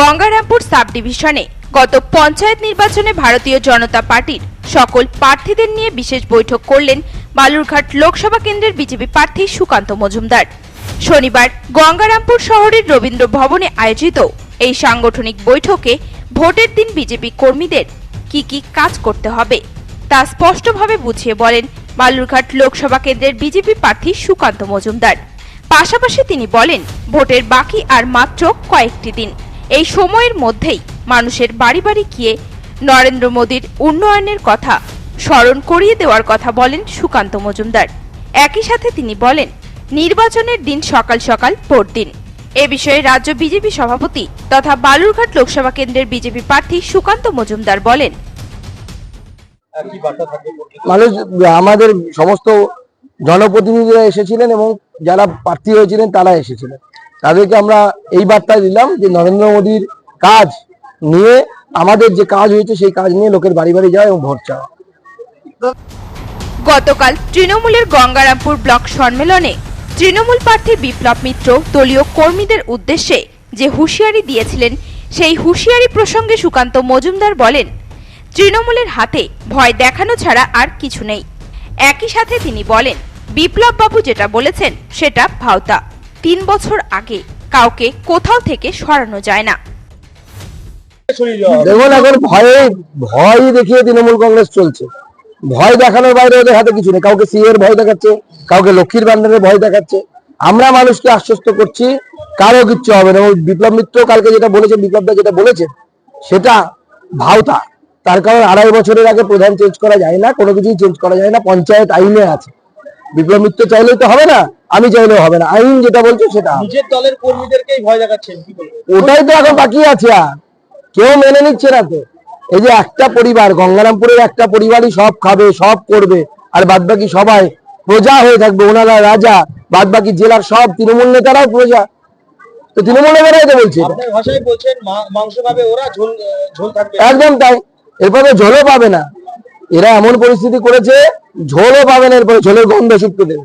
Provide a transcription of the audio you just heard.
Gangarampur sub ডিভিশনে গত পঞ্চায়েত নির্বাচনে ভারতীয় জনতা পার্টির সকল প্রার্থীদের নিয়ে বিশেষ বৈঠক করলেন বালুরঘাট লোকসভা কেন্দ্রের বিজেপি প্রার্থী সুকান্ত মজুমদার। শনিবার গঙ্গারামপুর শহরের রবীন্দ্র ভবনে আয়োজিত এই সাংগঠনিক বৈঠকে ভোটের দিন বিজেপি কর্মীদের কি কি কাজ করতে হবে তা স্পষ্টভাবে বুঝিয়ে বলেন বালুরঘাট লোকসভা কেন্দ্রের বিজেপি প্রার্থী সুকান্ত মজুমদার। পাশাপাশি তিনি বলেন, ভোটের বাকি আর মাত্র কয়েকটি দিন। এই সময়ের মধ্যেই মানুষের বাড়ি বাড়ি গিয়ে নরেন্দ্র মোদীর উন্নয়নের কথা স্মরণ করিয়ে দেওয়ার কথা বলেন সুকান্ত মজুমদার। একই সাথে তিনি বলেন, নির্বাচনের দিন সকাল সকাল ভোট দিন। এ বিষয়ে রাজ্য বিজেপি সভাপতি তথা বালুরঘাট লোকসভা কেন্দ্রের বিজেপি প্রার্থী সুকান্ত মজুমদার বলেন, মানুষ, আমাদের সমস্ত জনপ্রতিনিধিরা এসেছিলেন এবং যারা প্রার্থী হয়েছিলেন তারা এসেছিলেন। তাদেরকে আমরা এই বার্তা দিলাম যে নরেন্দ্র মোদীর কাজ নিয়ে, আমাদের যে কাজ হয়েছে সেই কাজ নিয়ে লোকের বাড়ি বাড়ি যাওয়া এবং ভোট চাওয়া। গতকাল তৃণমূলের গঙ্গারামপুর ব্লক সম্মেলনে তৃণমূল প্রার্থী বিপ্লব মিত্র দলীয় কর্মীদের উদ্দেশ্যে যে হুঁশিয়ারি দিয়েছিলেন, সেই হুঁশিয়ারি প্রসঙ্গে সুকান্ত মজুমদার বলেন, তৃণমূলের হাতে ভয় দেখানো ছাড়া আর কিছু নেই। একই সাথে তিনি বলেন বিপ্লব বাবু যেটা বলেছেন, সেটা ভাওতা। তিন বছর আগে কাউকে কোথাও থেকে সরানো যায় না। দেখুন, এখন ভয়ে, ভয় দেখিয়ে তৃণমূল কংগ্রেস চলছে। ভয় দেখানোর বাইরে ওদের হাতে কিছু নেই। কাউকে সিএ এর ভয় দেখাচ্ছে, কাউকে লক্ষ্মীর ভান্ডারের ভয় দেখাচ্ছে। আমরা মানুষকে আশ্বস্ত করছি, কারও কিচ্ছু হবে না। বিপ্লব মিত্র কালকে যেটা বলেছেন, বিপ্লবদা যেটা বলেছেন, সেটা ভাওতা। তার কারণ আড়াই বছরের আগে প্রধান চেঞ্জ করা যায় না, কোনো কিছুই চেঞ্জ করা যায় না, পঞ্চায়েত আইনে আছে। বিপ্লব মিত্র চাইলেই তো হবে না। আমি চাইলেও হবে না। আইন যেটা বলছে সেটা। নিজের দলের কর্মীদেরকেই ভয় দেখাচ্ছেন ওটাই তো এখন বাকি আছে আর। কেউ মেনে নিচ্ছে না তো। এই যে একটা পরিবার গঙ্গারামপুরের একটা পরিবারই সব খাবে সব করবে আর বাদ বাকি সবাই প্রজা হয়ে থাকবে ওনারা রাজা বাদ বাকি জেলার সব তৃণমূল নেতারাও প্রজা। তো তৃণমূল নেতারাই তো বলছে ভাষায় বলছেন মাংস খাবে ওরা ঝোল ঝোল থাকবে। একদম তাই। এরপরে ঝোলও পাবে না। এরা এমন পরিস্থিতি করেছে ঝোলও পাবে না এরপরে ঝোলের গন্ধ শুকতে দেবে।